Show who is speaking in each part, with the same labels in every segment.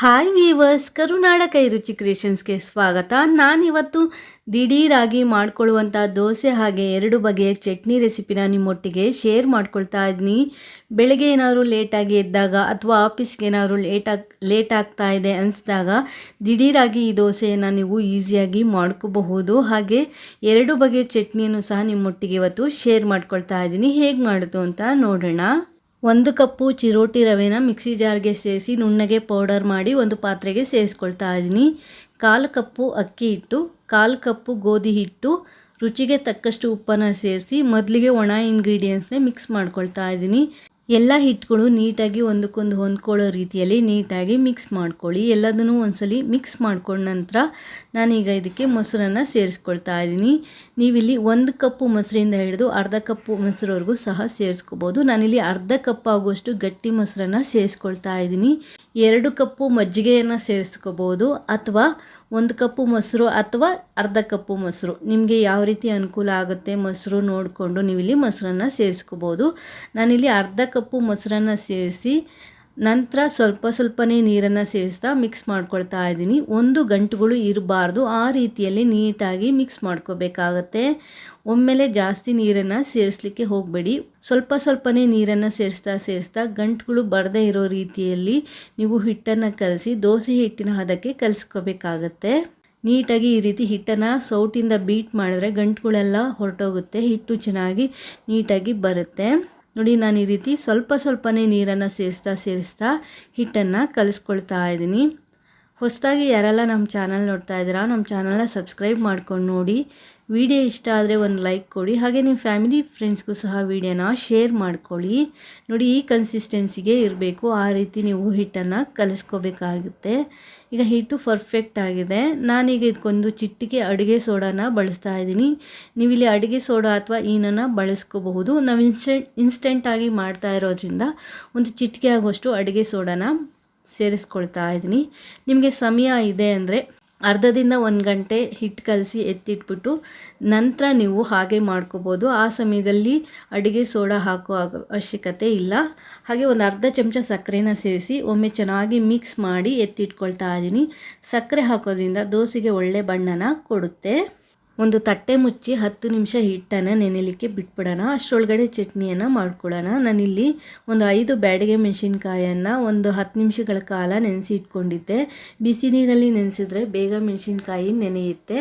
Speaker 1: Hi viewers ಕರುನಾಡ ಕೈ ರುಚಿ ಕ್ರಿಯೇಷನ್ಸ್ಗೆ ಸ್ವಾಗತ. ನಾನಿವತ್ತು ದಿಢೀರಾಗಿ ಮಾಡ್ಕೊಳ್ಳುವಂಥ ದೋಸೆ ಹಾಗೆ ಎರಡು ಬಗೆಯ ಚಟ್ನಿ ರೆಸಿಪಿನ ನಿಮ್ಮೊಟ್ಟಿಗೆ ಶೇರ್ ಮಾಡ್ಕೊಳ್ತಾ ಇದ್ದೀನಿ. ಬೆಳಗ್ಗೆ ಏನಾದರೂ ಲೇಟಾಗಿ ಎದ್ದಾಗ ಅಥವಾ ಆಫೀಸ್ಗೆ ಏನಾದರೂ ಲೇಟಾಗಿ ಲೇಟ್ ಆಗ್ತಾ ಇದೆ ಅನಿಸಿದಾಗ ದಿಢೀರಾಗಿ ಈ ದೋಸೆಯನ್ನು ನೀವು ಈಸಿಯಾಗಿ ಮಾಡ್ಕೋಬಹುದು. ಹಾಗೆ ಎರಡು ಬಗೆಯ ಚಟ್ನಿಯನ್ನು ಸಹ ನಿಮ್ಮೊಟ್ಟಿಗೆ ಇವತ್ತು ಶೇರ್ ಮಾಡ್ಕೊಳ್ತಾ ಇದ್ದೀನಿ. ಹೇಗೆ ಮಾಡೋದು ಅಂತ ನೋಡೋಣ. ಒಂದು ಕಪ್ಪು ಚಿರೋಟಿ ರವೆನ ಮಿಕ್ಸಿ ಜಾರ್ಗೆ ಸೇರಿಸಿ ನುಣ್ಣಗೆ ಪೌಡರ್ ಮಾಡಿ ಒಂದು ಪಾತ್ರೆಗೆ ಸೇರಿಸ್ಕೊಳ್ತಾ ಇದ್ದೀನಿ. ಕಾಲು ಕಪ್ಪು ಅಕ್ಕಿ ಹಿಟ್ಟು, ಕಾಲು ಕಪ್ಪು ಗೋಧಿ ಹಿಟ್ಟು, ರುಚಿಗೆ ತಕ್ಕಷ್ಟು ಉಪ್ಪನ್ನು ಸೇರಿಸಿ ಮೊದಲಿಗೆ ಒಣ ಇಂಗ್ರೀಡಿಯೆಂಟ್ಸ್ನೇ ಮಿಕ್ಸ್ ಮಾಡ್ಕೊಳ್ತಾ ಇದ್ದೀನಿ. ಎಲ್ಲ ಹಿಟ್ಟುಗಳು ನೀಟಾಗಿ ಒಂದಕ್ಕೊಂದು ಹೊಂದ್ಕೊಳ್ಳೋ ರೀತಿಯಲ್ಲಿ ನೀಟಾಗಿ ಮಿಕ್ಸ್ ಮಾಡ್ಕೊಳ್ಳಿ. ಎಲ್ಲದನ್ನು ಒಂದ್ಸಲಿ ಮಿಕ್ಸ್ ಮಾಡ್ಕೊಂಡ ನಂತರ ನಾನೀಗ ಇದಕ್ಕೆ ಮೊಸರನ್ನು ಸೇರಿಸ್ಕೊಳ್ತಾ ಇದ್ದೀನಿ. ನೀವಿಲ್ಲಿ ಒಂದು ಕಪ್ಪು ಮೊಸರಿಂದ ಹಿಡಿದು ಅರ್ಧ ಕಪ್ಪು ಮೊಸರವರೆಗೂ ಸಹ ಸೇರಿಸ್ಕೋಬೋದು. ನಾನಿಲ್ಲಿ ಅರ್ಧ ಕಪ್ ಆಗುವಷ್ಟು ಗಟ್ಟಿ ಮೊಸರನ್ನು ಸೇರಿಸ್ಕೊಳ್ತಾ ಇದ್ದೀನಿ. ಎರಡು ಕಪ್ಪು ಮಜ್ಜಿಗೆಯನ್ನು ಸೇರಿಸ್ಕೋಬೋದು ಅಥವಾ ಒಂದು ಕಪ್ಪು ಮೊಸರು ಅಥವಾ ಅರ್ಧ ಕಪ್ಪು ಮೊಸರು. ನಿಮಗೆ ಯಾವ ರೀತಿ ಅನುಕೂಲ ಆಗುತ್ತೆ ಮೊಸರು ನೋಡಿಕೊಂಡು ನೀವಿಲ್ಲಿ ಮೊಸರನ್ನು ಸೇರಿಸ್ಕೋಬೋದು ನಾನಿಲ್ಲಿ ಅರ್ಧ ಕಪ್ಪು ಮೊಸರನ್ನು ಸೇರಿಸಿ ನಂತರ ಸ್ವಲ್ಪ ಸ್ವಲ್ಪನೇ ನೀರನ್ನು ಸೇರಿಸ್ತಾ ಮಿಕ್ಸ್ ಮಾಡ್ಕೊಳ್ತಾ ಇದ್ದೀನಿ. ಒಂದು ಗಂಟುಗಳು ಇರಬಾರ್ದು. ಆ ರೀತಿಯಲ್ಲಿ ನೀಟಾಗಿ ಮಿಕ್ಸ್ ಮಾಡ್ಕೋಬೇಕಾಗತ್ತೆ. ಒಮ್ಮೆಲೆ ಜಾಸ್ತಿ ನೀರನ್ನು ಸೇರಿಸ್ಲಿಕ್ಕೆ ಹೋಗಬೇಡಿ. ಸ್ವಲ್ಪ ಸ್ವಲ್ಪನೇ ನೀರನ್ನು ಸೇರಿಸ್ತಾ ಸೇರಿಸ್ತಾ ಗಂಟುಗಳು ಬರದೇ ಇರೋ ರೀತಿಯಲ್ಲಿ ನೀವು ಹಿಟ್ಟನ್ನು ಕಲಸಿ ದೋಸೆ ಹಿಟ್ಟಿನ ಹದಕ್ಕೆ ಕಲಿಸ್ಕೋಬೇಕಾಗತ್ತೆ. ನೀಟಾಗಿ ಈ ರೀತಿ ಹಿಟ್ಟನ್ನು ಸೌಟಿಂದ ಬೀಟ್ ಮಾಡಿದ್ರೆ ಗಂಟುಗಳೆಲ್ಲ ಹೊರಟೋಗುತ್ತೆ. ಹಿಟ್ಟು ಚೆನ್ನಾಗಿ ನೀಟಾಗಿ ಬರುತ್ತೆ. ನೋಡಿ ನಾನು ಈ ರೀತಿ ಸ್ವಲ್ಪ ಸ್ವಲ್ಪನೇ ನೀರನ್ನು ಸೇರಿಸ್ತಾ ಸೇರಿಸ್ತಾ ಹಿಟ್ಟನ್ನು ಕಲಿಸ್ಕೊಳ್ತಾ ಇದ್ದೀನಿ. ಹೊಸದಾಗಿ ಯಾರೆಲ್ಲ ನಮ್ಮ ಚಾನಲ್ ನೋಡ್ತಾ ಇದ್ದೀರಾ, ನಮ್ಮ ಚಾನಲ್ನ ಸಬ್ಸ್ಕ್ರೈಬ್ ಮಾಡ್ಕೊಂಡು ನೋಡಿ. ವಿಡಿಯೋ ಇಷ್ಟ ಆದರೆ ಒಂದು ಲೈಕ್ ಕೊಡಿ, ಹಾಗೆ ನಿಮ್ಮ ಫ್ಯಾಮಿಲಿ ಫ್ರೆಂಡ್ಸ್ಗೂ ಸಹ ವಿಡಿಯೋನ ಶೇರ್ ಮಾಡ್ಕೊಳ್ಳಿ. ನೋಡಿ, ಈ ಕನ್ಸಿಸ್ಟೆನ್ಸಿಗೆ ಇರಬೇಕು. ಆ ರೀತಿ ನೀವು ಹಿಟ್ಟನ್ನು ಕಲಿಸ್ಕೋಬೇಕಾಗುತ್ತೆ. ಈಗ ಹಿಟ್ಟು ಪರ್ಫೆಕ್ಟ್ ಆಗಿದೆ. ನಾನೀಗ ಇದಕ್ಕೊಂದು ಚಿಟ್ಟಿಗೆ ಅಡುಗೆ ಸೋಡಾನ ಬಳಸ್ತಾ ಇದ್ದೀನಿ. ನೀವಿಲ್ಲಿ ಅಡುಗೆ ಸೋಡಾ ಅಥವಾ ಈನನ್ನು ಬಳಸ್ಕೋಬಹುದು. ನಾವು ಇನ್ಸ್ಟೆಂಟ್, ಇನ್ಸ್ಟೆಂಟಾಗಿ ಮಾಡ್ತಾ ಇರೋದ್ರಿಂದ ಒಂದು ಚಿಟಿಕೆ ಆಗುವಷ್ಟು ಅಡುಗೆ ಸೋಡಾನ ಸೇರಿಸ್ಕೊಳ್ತಾ ಇದ್ದೀನಿ. ನಿಮಗೆ ಸಮಯ ಇದೆ ಅಂದರೆ ಅರ್ಧದಿಂದ ಒಂದು ಗಂಟೆ ಹಿಟ್ಟು ಕಲಸಿ ಎತ್ತಿಟ್ಬಿಟ್ಟು ನಂತರ ನೀವು ಹಾಗೆ ಮಾಡ್ಕೋಬೋದು. ಆ ಸಮಯದಲ್ಲಿ ಅಡುಗೆ ಸೋಡಾ ಹಾಕೋ ಅವಶ್ಯಕತೆ ಇಲ್ಲ. ಹಾಗೆ ಒಂದು ಅರ್ಧ ಚಮಚ ಸಕ್ಕರೆನ ಸೇರಿಸಿ ಒಮ್ಮೆ ಚೆನ್ನಾಗಿ ಮಿಕ್ಸ್ ಮಾಡಿ ಎತ್ತಿಟ್ಕೊಳ್ತಾ ಇದ್ದೀನಿ. ಸಕ್ಕರೆ ಹಾಕೋದ್ರಿಂದ ದೋಸೆಗೆ ಒಳ್ಳೆ ಬಣ್ಣನ ಕೊಡುತ್ತೆ. ಒಂದು ತಟ್ಟೆ ಮುಚ್ಚಿ ಹತ್ತು ನಿಮಿಷ ಹಿಟ್ಟನ್ನು ನೆನೆಯಲಿಕ್ಕೆ ಬಿಟ್ಬಿಡೋಣ. ಅಷ್ಟರೊಳಗಡೆ ಚಟ್ನಿಯನ್ನು ಮಾಡ್ಕೊಳ್ಳೋಣ. ನಾನಿಲ್ಲಿ ಒಂದು ಐದು ಬ್ಯಾಡಿಗೆ ಮೆಣಸಿನ್ಕಾಯನ್ನು ಒಂದು ಹತ್ತು ನಿಮಿಷಗಳ ಕಾಲ ನೆನೆಸಿ ಇಟ್ಕೊಂಡಿದ್ದೆ ಬಿಸಿ ನೀರಲ್ಲಿ ನೆನೆಸಿದ್ರೆ ಬೇಗ ಮೆಣಸಿನ್ಕಾಯಿ ನೆನೆಯುತ್ತೆ.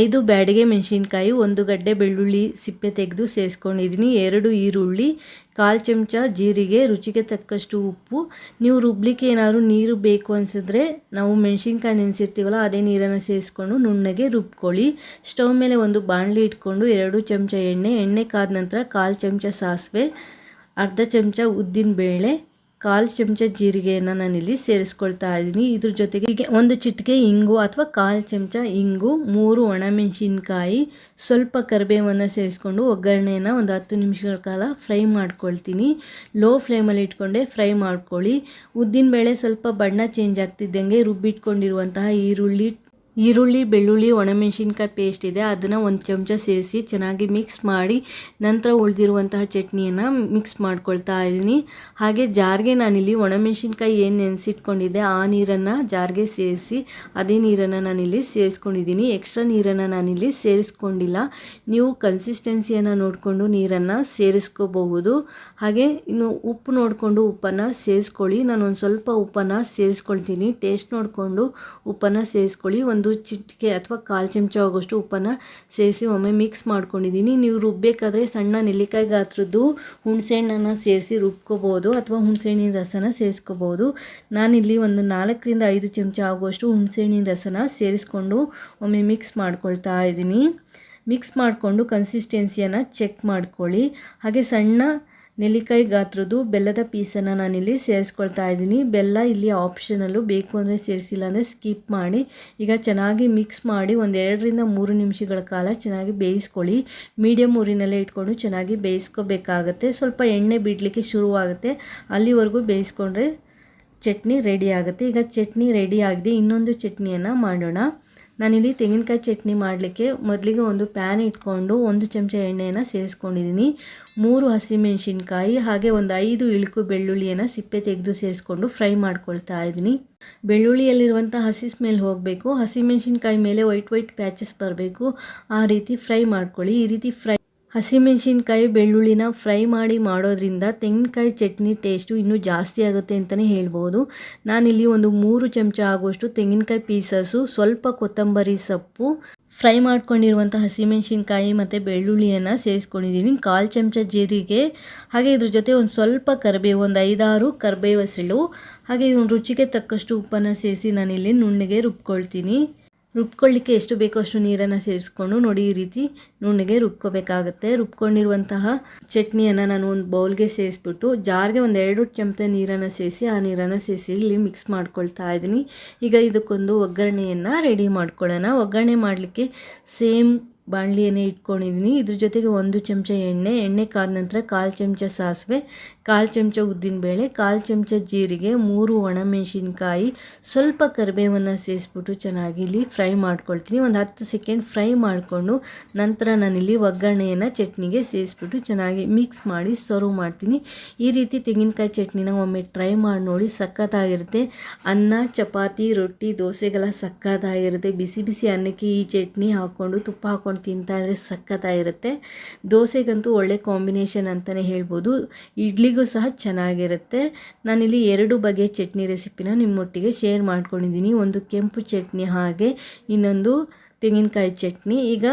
Speaker 1: ಐದು ಬ್ಯಾಡಿಗೆ ಮೆಣಸಿನ್ಕಾಯಿ, ಒಂದು ಗಡ್ಡೆ ಬೆಳ್ಳುಳ್ಳಿ ಸಿಪ್ಪೆ ತೆಗೆದು ಸೇರಿಸ್ಕೊಂಡಿದ್ದೀನಿ. ಎರಡು ಈರುಳ್ಳಿ, ಕಾಲು ಚಮಚ ಜೀರಿಗೆ, ರುಚಿಗೆ ತಕ್ಕಷ್ಟು ಉಪ್ಪು. ನೀವು ರುಬ್ಲಿಕ್ಕೆ ಏನಾದರೂ ನೀರು ಬೇಕು ಅನಿಸಿದ್ರೆ ನಾವು ಮೆಣಸಿನ್ಕಾಯಿ ನೆನೆಸಿರ್ತೀವಲ್ಲ, ಅದೇ ನೀರನ್ನು ಸೇರಿಸ್ಕೊಂಡು ನುಣ್ಣಗೆ ರುಬ್ಕೊಳ್ಳಿ. ಸ್ಟವ್ ಮೇಲೆ ಒಂದು ಬಾಣಲಿ ಇಟ್ಕೊಂಡು ಎರಡು ಚಮಚ ಎಣ್ಣೆ ಎಣ್ಣೆ ಕಾದ ನಂತರ ಕಾಲು ಚಮಚ ಸಾಸಿವೆ, ಅರ್ಧ ಚಮಚ ಉದ್ದಿನ ಬೇಳೆ ಕಾಲು ಚಮಚ ಜೀರಿಗೆಯನ್ನು ನಾನಿಲ್ಲಿ ಸೇರಿಸ್ಕೊಳ್ತಾ ಇದ್ದೀನಿ. ಇದ್ರ ಜೊತೆಗೆ ಒಂದು ಚಿಟಿಕೆ ಇಂಗು ಅಥವಾ ಕಾಲು ಚಮಚ ಇಂಗು, ಮೂರು ಒಣಮೆಣಸಿನ್ಕಾಯಿ, ಸ್ವಲ್ಪ ಕರಿಬೇವನ್ನು ಸೇರಿಸ್ಕೊಂಡು ಒಗ್ಗರಣೆಯನ್ನು ಒಂದು ಹತ್ತು ನಿಮಿಷಗಳ ಕಾಲ ಫ್ರೈ ಮಾಡ್ಕೊಳ್ತೀನಿ. ಲೋ ಫ್ಲೇಮಲ್ಲಿ ಇಟ್ಕೊಂಡೆ ಫ್ರೈ ಮಾಡ್ಕೊಳ್ಳಿ. ಉದ್ದಿನಬೇಳೆ ಸ್ವಲ್ಪ ಬಣ್ಣ ಚೇಂಜ್ ಆಗ್ತಿದ್ದಂಗೆ ರುಬ್ಬಿಟ್ಕೊಂಡಿರುವಂತಹ ಈರುಳ್ಳಿ ಈರುಳ್ಳಿ, ಬೆಳ್ಳುಳ್ಳಿ, ಒಣಮೆಣಸಿನ್ಕಾಯಿ ಪೇಸ್ಟ್ ಇದೆ. ಅದನ್ನು ಒಂದು ಚಮಚ ಸೇರಿಸಿ ಚೆನ್ನಾಗಿ ಮಿಕ್ಸ್ ಮಾಡಿ ನಂತರ ಉಳಿದಿರುವಂತಹ ಚಟ್ನಿಯನ್ನು ಮಿಕ್ಸ್ ಮಾಡ್ಕೊಳ್ತಾ ಇದ್ದೀನಿ ಹಾಗೆ ಜಾರ್ಗೆ ನಾನಿಲ್ಲಿ ಒಣಮೆಣಸಿನ್ಕಾಯಿ ಏನು ನೆನೆಸಿಟ್ಕೊಂಡಿದ್ದೆ ಆ ನೀರನ್ನು ಜಾರ್ಗೆ ಸೇರಿಸಿ ಅದೇ ನೀರನ್ನು ನಾನಿಲ್ಲಿ ಸೇರಿಸ್ಕೊಂಡಿದ್ದೀನಿ ಎಕ್ಸ್ಟ್ರಾ ನೀರನ್ನು ನಾನಿಲ್ಲಿ ಸೇರಿಸ್ಕೊಂಡಿಲ್ಲ. ನೀವು ಕನ್ಸಿಸ್ಟೆನ್ಸಿಯನ್ನು ನೋಡಿಕೊಂಡು ನೀರನ್ನು ಸೇರಿಸ್ಕೋಬಹುದು. ಹಾಗೆ ಇನ್ನು ಉಪ್ಪು ನೋಡಿಕೊಂಡು ಉಪ್ಪನ್ನು ಸೇರಿಸ್ಕೊಳ್ಳಿ. ನಾನು ಒಂದು ಸ್ವಲ್ಪ ಉಪ್ಪನ್ನು ಸೇರಿಸ್ಕೊಳ್ತೀನಿ. ಟೇಸ್ಟ್ ನೋಡಿಕೊಂಡು ಉಪ್ಪನ್ನು ಸೇರಿಸ್ಕೊಳ್ಳಿ. ಒಂದು ಒಂದು ಚಿಟಿಕೆ ಅಥವಾ ಕಾಲು ಚಮಚ ಆಗೋಷ್ಟು ಉಪ್ಪನ್ನು ಸೇರಿಸಿ ಒಮ್ಮೆ ಮಿಕ್ಸ್ ಮಾಡ್ಕೊಂಡಿದ್ದೀನಿ. ನೀವು ರುಬ್ಬಬೇಕಾದ್ರೆ ಸಣ್ಣ ನೆಲ್ಲಿಕಾಯಿ ಗಾತ್ರದ್ದು ಹುಣಸೆಹಣ್ಣನ್ನು ಸೇರಿಸಿ ರುಬ್ಕೋಬೋದು ಅಥವಾ ಹುಣಸೆಹಣ್ಣಿನ ರಸನ ಸೇರಿಸ್ಕೋಬೋದು ನಾನಿಲ್ಲಿ ಒಂದು ನಾಲ್ಕರಿಂದ ಐದು ಚಮಚ ಆಗುವಷ್ಟು ಹುಣಸೆಹಣ್ಣಿನ ರಸನ ಸೇರಿಸ್ಕೊಂಡು ಒಮ್ಮೆ ಮಿಕ್ಸ್ ಮಾಡ್ಕೊಳ್ತಾ ಇದ್ದೀನಿ. ಮಿಕ್ಸ್ ಮಾಡಿಕೊಂಡು ಕನ್ಸಿಸ್ಟೆನ್ಸಿಯನ್ನು ಚೆಕ್ ಮಾಡ್ಕೊಳ್ಳಿ. ಹಾಗೆ ಸಣ್ಣ ನೆಲ್ಲಿಕಾಯಿ ಗಾತ್ರದ್ದು ಬೆಲ್ಲದ ಪೀಸನ್ನು ನಾನಿಲ್ಲಿ ಸೇರಿಸ್ಕೊಳ್ತಾ ಇದ್ದೀನಿ. ಬೆಲ್ಲ ಇಲ್ಲಿ ಆಪ್ಷನಲ್ಲೂ ಬೇಕು ಅಂದರೆ ಸೇರಿಸಿಲ್ಲ ಅಂದರೆ ಸ್ಕಿಪ್ ಮಾಡಿ. ಈಗ ಚೆನ್ನಾಗಿ ಮಿಕ್ಸ್ ಮಾಡಿ ಒಂದು ಎರಡರಿಂದ ಮೂರು ನಿಮಿಷಗಳ ಕಾಲ ಚೆನ್ನಾಗಿ ಬೇಯಿಸ್ಕೊಳ್ಳಿ. ಮೀಡಿಯಮ್ ಊರಿನಲ್ಲೇ ಇಟ್ಕೊಂಡು ಚೆನ್ನಾಗಿ ಬೇಯಿಸ್ಕೋಬೇಕಾಗತ್ತೆ. ಸ್ವಲ್ಪ ಎಣ್ಣೆ ಬಿಡಲಿಕ್ಕೆ ಶುರುವಾಗುತ್ತೆ. ಅಲ್ಲಿವರೆಗೂ ಬೇಯಿಸ್ಕೊಂಡ್ರೆ ಚಟ್ನಿ ರೆಡಿ ಆಗುತ್ತೆ. ಈಗ ಚಟ್ನಿ ರೆಡಿ ಆಗಿದೆ. ಇನ್ನೊಂದು ಚಟ್ನಿಯನ್ನು ಮಾಡೋಣ. ನಾನಿಲ್ಲಿ ತೆಂಗಿನಕಾಯಿ ಚಟ್ನಿ ಮಾಡಲಿಕ್ಕೆ ಮೊದಲಿಗೆ ಒಂದು ಪ್ಯಾನ್ ಇಟ್ಕೊಂಡು ಒಂದು ಚಮಚ ಎಣ್ಣೆಯನ್ನು ಸೇರಿಸ್ಕೊಂಡಿದ್ದೀನಿ ಮೂರು ಹಸಿಮೆಣಸಿನ್ಕಾಯಿ, ಹಾಗೆ ಒಂದು ಐದು ಇಳುಕು ಬೆಳ್ಳುಳ್ಳಿಯನ್ನು ಸಿಪ್ಪೆ ತೆಗೆದು ಸೇರಿಸ್ಕೊಂಡು ಫ್ರೈ ಮಾಡ್ಕೊಳ್ತಾ ಇದ್ದೀನಿ ಬೆಳ್ಳುಳ್ಳಿಯಲ್ಲಿರುವಂಥ ಹಸಿ ಸ್ಮೆಲ್ ಹೋಗಬೇಕು. ಹಸಿಮೆಣಸಿನ್ಕಾಯಿ ಮೇಲೆ ವೈಟ್ ವೈಟ್ ಪ್ಯಾಚಸ್ ಬರಬೇಕು. ಆ ರೀತಿ ಫ್ರೈ ಮಾಡ್ಕೊಳ್ಳಿ. ಈ ರೀತಿ ಫ್ರೈ ಹಸಿಮೆಣಸಿನ್ಕಾಯಿ ಬೆಳ್ಳುಳ್ಳಿನ ಫ್ರೈ ಮಾಡಿ ಮಾಡೋದ್ರಿಂದ ತೆಂಗಿನಕಾಯಿ ಚಟ್ನಿ ಟೇಸ್ಟು ಇನ್ನೂ ಜಾಸ್ತಿ ಆಗುತ್ತೆ ಅಂತಲೇ ಹೇಳ್ಬೋದು. ನಾನಿಲ್ಲಿ ಒಂದು ಮೂರು ಚಮಚ ಆಗುವಷ್ಟು ತೆಂಗಿನಕಾಯಿ ಪೀಸಸ್ಸು, ಸ್ವಲ್ಪ ಕೊತ್ತಂಬರಿ ಸೊಪ್ಪು, ಫ್ರೈ ಮಾಡ್ಕೊಂಡಿರುವಂಥ ಹಸಿಮೆಣಸಿನ್ಕಾಯಿ ಮತ್ತು ಬೆಳ್ಳುಳ್ಳಿಯನ್ನು ಸೇರಿಸ್ಕೊಂಡಿದ್ದೀನಿ. ಕಾಲು ಚಮಚ ಜೀರಿಗೆ, ಹಾಗೆ ಇದ್ರ ಜೊತೆ ಒಂದು ಸ್ವಲ್ಪ ಕರಿಬೇವು ಒಂದು ಐದಾರು ಕರಿಬೇವು ಹಸಿಳು ಹಾಗೆ ರುಚಿಗೆ ತಕ್ಕಷ್ಟು ಉಪ್ಪನ್ನು ಸೇರಿಸಿ ನಾನಿಲ್ಲಿ ನುಣ್ಣಗೆ ರುಬ್ಕೊಳ್ತೀನಿ. ರುಬ್ಕೊಳ್ಳಿಕ್ಕೆ ಎಷ್ಟು ಬೇಕೋ ಅಷ್ಟು ನೀರನ್ನು ಸೇರಿಸ್ಕೊಂಡು ನೋಡಿ ಈ ರೀತಿ ನುಣ್ಣಗೆ ರುಬ್ಕೋಬೇಕಾಗತ್ತೆ. ರುಬ್ಕೊಂಡಿರುವಂತಹ ಚಟ್ನಿಯನ್ನು ನಾನು ಒಂದು ಬೌಲ್ಗೆ ಸೇರಿಸ್ಬಿಟ್ಟು ಜಾರ್ಗೆ ಒಂದು ಎರಡು ಚಮಚ ನೀರನ್ನು ಸೇರಿಸಿ ಆ ನೀರನ್ನು ಸೇರಿಸಿ ಇಲ್ಲಿ ಮಿಕ್ಸ್ ಮಾಡ್ಕೊಳ್ತಾ ಇದ್ದೀನಿ. ಈಗ ಇದಕ್ಕೊಂದು ಒಗ್ಗರಣೆಯನ್ನು ರೆಡಿ ಮಾಡ್ಕೊಳ್ಳೋಣ. ಒಗ್ಗರಣೆ ಮಾಡಲಿಕ್ಕೆ ಸೇಮ್ ಬಾಣಲಿಯನ್ನೇ ಇಟ್ಕೊಂಡಿದ್ದೀನಿ. ಇದ್ರ ಜೊತೆಗೆ ಒಂದು ಚಮಚ ಎಣ್ಣೆ ಎಣ್ಣೆ ಕಾದ ನಂತರ ಕಾಲು ಚಮಚ ಸಾಸಿವೆ, ಕಾಲು ಚಮಚ ಉದ್ದಿನಬೇಳೆ ಕಾಲು ಚಮಚ ಜೀರಿಗೆ, ಮೂರು ಒಣಮೆಣಸಿನ್ಕಾಯಿ, ಸ್ವಲ್ಪ ಕರಿಬೇವನ್ನು ಸೇರಿಸ್ಬಿಟ್ಟು ಚೆನ್ನಾಗಿ ಇಲ್ಲಿ ಫ್ರೈ ಮಾಡ್ಕೊಳ್ತೀನಿ. ಒಂದು ಹತ್ತು ಸೆಕೆಂಡ್ ಫ್ರೈ ಮಾಡಿಕೊಂಡು ನಂತರ ನಾನಿಲ್ಲಿ ಒಗ್ಗರಣೆಯನ್ನು ಚಟ್ನಿಗೆ ಸೇರಿಸ್ಬಿಟ್ಟು ಚೆನ್ನಾಗಿ ಮಿಕ್ಸ್ ಮಾಡಿ ಸರ್ವ್ ಮಾಡ್ತೀನಿ. ಈ ರೀತಿ ತೆಂಗಿನಕಾಯಿ ಚಟ್ನಿನ ಒಮ್ಮೆ ಟ್ರೈ ಮಾಡಿ ನೋಡಿ ಸಖತ್ತಾಗಿರುತ್ತೆ. ಅನ್ನ, ಚಪಾತಿ, ರೊಟ್ಟಿ, ದೋಸೆಗೆಲ್ಲ ಸಖತ್ತಾಗಿರುತ್ತೆ. ಬಿಸಿ ಬಿಸಿ ಅನ್ನಕ್ಕೆ ಈ ಚಟ್ನಿ ಹಾಕ್ಕೊಂಡು ತುಪ್ಪ ಹಾಕ್ಕೊಂಡು ತಿಂತಾ ಇದ್ರೆ ಸಖತ್ತಾಗಿರುತ್ತೆ. ದೋಸೆಗಂತೂ ಒಳ್ಳೆ ಕಾಂಬಿನೇಷನ್ ಅಂತಲೇ ಹೇಳ್ಬೋದು. ಇಡ್ಲಿಗೂ ಸಹ ಚೆನ್ನಾಗಿರುತ್ತೆ. ನಾನಿಲ್ಲಿ ಎರಡು ಬಗೆಯ ಚಟ್ನಿ ರೆಸಿಪಿನ ನಿಮ್ಮೊಟ್ಟಿಗೆ ಶೇರ್ ಮಾಡ್ಕೊಂಡಿದ್ದೀನಿ. ಒಂದು ಕೆಂಪು ಚಟ್ನಿ ಹಾಗೆ ಇನ್ನೊಂದು ತೆಂಗಿನಕಾಯಿ ಚಟ್ನಿ. ಈಗ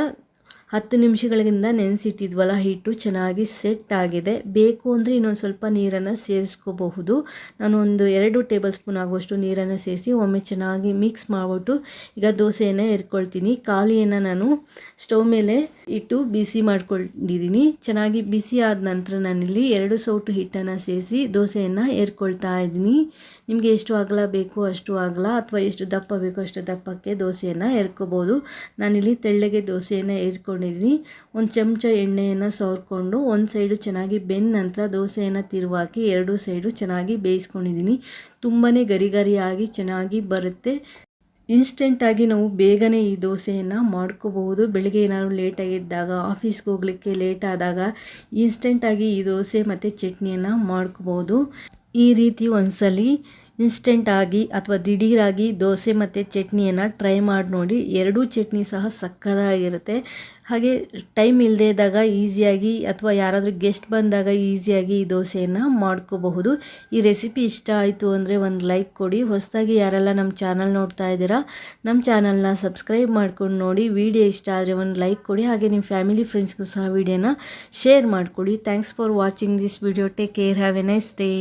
Speaker 1: ಹತ್ತು ನಿಮಿಷಗಳಿಂದ ನೆನೆಸಿಟ್ಟಿದ್ವಲ್ಲ ಹಿಟ್ಟು, ಚೆನ್ನಾಗಿ ಸೆಟ್ ಆಗಿದೆ. ಬೇಕು ಅಂದರೆ ಇನ್ನೊಂದು ಸ್ವಲ್ಪ ನೀರನ್ನು ಸೇರಿಸ್ಕೋಬಹುದು. ನಾನು ಒಂದು ಎರಡು ಟೇಬಲ್ ಸ್ಪೂನ್ ಆಗುವಷ್ಟು ನೀರನ್ನು ಸೇರಿಸಿ ಒಮ್ಮೆ ಚೆನ್ನಾಗಿ ಮಿಕ್ಸ್ ಮಾಡಿಬಿಟ್ಟು ಈಗ ದೋಸೆಯನ್ನು ಎರ್ಕೊಳ್ತೀನಿ. ಖಾಲಿಯನ್ನು ನಾನು ಸ್ಟವ್ ಮೇಲೆ ಇಟ್ಟು ಬಿಸಿ ಮಾಡ್ಕೊಂಡಿದ್ದೀನಿ. ಚೆನ್ನಾಗಿ ಬಿಸಿ ಆದ ನಂತರ ನಾನಿಲ್ಲಿ ಎರಡು ಸೌಟು ಹಿಟ್ಟನ್ನು ಸೇರಿಸಿ ದೋಸೆಯನ್ನು ಏರ್ಕೊಳ್ತಾ ಇದ್ದೀನಿ. ನಿಮಗೆ ಎಷ್ಟು ಅಗಲ ಬೇಕೋ ಅಷ್ಟು ಅಗಲ ಅಥವಾ ಎಷ್ಟು ದಪ್ಪ ಬೇಕೋ ಅಷ್ಟು ದಪ್ಪಕ್ಕೆ ದೋಸೆಯನ್ನು ಎರ್ಕೋಬೋದು ನಾನಿಲ್ಲಿ ತೆಳ್ಳಗೆ ದೋಸೆಯನ್ನು ಏರ್ಕೊಂಡಿದ್ದೀನಿ ಒಂದು ಚಮಚ ಎಣ್ಣೆಯನ್ನು ಸವರ್ಕೊಂಡು ಒಂದು ಸೈಡು ಚೆನ್ನಾಗಿ ಬೆಂದ ನಂತರ ದೋಸೆಯನ್ನು ತಿರುವಾಕಿ ಎರಡು ಸೈಡು ಚೆನ್ನಾಗಿ ಬೇಯಿಸ್ಕೊಂಡಿದ್ದೀನಿ ತುಂಬಾ ಗರಿ ಗರಿಯಾಗಿ ಚೆನ್ನಾಗಿ ಬರುತ್ತೆ. ಇನ್ಸ್ಟೆಂಟಾಗಿ ನಾವು ಬೇಗನೆ ಈ ದೋಸೆಯನ್ನು ಮಾಡ್ಕೋಬಹುದು. ಬೆಳಿಗ್ಗೆ ಏನಾದ್ರು ಲೇಟಾಗಿದ್ದಾಗ ಆಫೀಸ್ಗೆ ಹೋಗ್ಲಿಕ್ಕೆ ಲೇಟ್ ಆದಾಗ ಇನ್ಸ್ಟೆಂಟಾಗಿ ಈ ದೋಸೆ ಮತ್ತು ಚಟ್ನಿಯನ್ನು ಮಾಡ್ಕೋಬಹುದು. ಈ ರೀತಿ ಒಂದ್ಸಲಿ ಇನ್ಸ್ಟೆಂಟಾಗಿ ಅಥವಾ ದಿಢೀರಾಗಿ ದೋಸೆ ಮತ್ತು ಚಟ್ನಿಯನ್ನು ಟ್ರೈ ಮಾಡಿ ನೋಡಿ. ಎರಡೂ ಚಟ್ನಿ ಸಹ ಸಕ್ಕತ್ತಾಗಿರುತ್ತೆ ಹಾಗೆ ಟೈಮ್ ಇಲ್ಲದೇ ಇದ್ದಾಗ ಈಸಿಯಾಗಿ ಅಥವಾ ಯಾರಾದರೂ ಗೆಸ್ಟ್ ಬಂದಾಗ ಈಸಿಯಾಗಿ ಈ ದೋಸೆಯನ್ನು ಮಾಡ್ಕೋಬಹುದು. ಈ ರೆಸಿಪಿ ಇಷ್ಟ ಆಯಿತು ಅಂದರೆ ಒಂದು ಲೈಕ್ ಕೊಡಿ. ಹೊಸದಾಗಿ ಯಾರೆಲ್ಲ ನಮ್ಮ ಚಾನಲ್ ನೋಡ್ತಾ ಇದ್ದೀರಾ ನಮ್ಮ ಚಾನಲ್ನ ಸಬ್ಸ್ಕ್ರೈಬ್ ಮಾಡ್ಕೊಂಡು ನೋಡಿ. ವಿಡಿಯೋ ಇಷ್ಟ ಆದರೆ ಒಂದು ಲೈಕ್ ಕೊಡಿ. ಹಾಗೆ ನಿಮ್ಮ ಫ್ಯಾಮಿಲಿ ಫ್ರೆಂಡ್ಸ್ಗೂ ಸಹ ವಿಡಿಯೋನ ಶೇರ್ ಮಾಡಿಕೊಡಿ. Thanks for watching this video take care have a nice day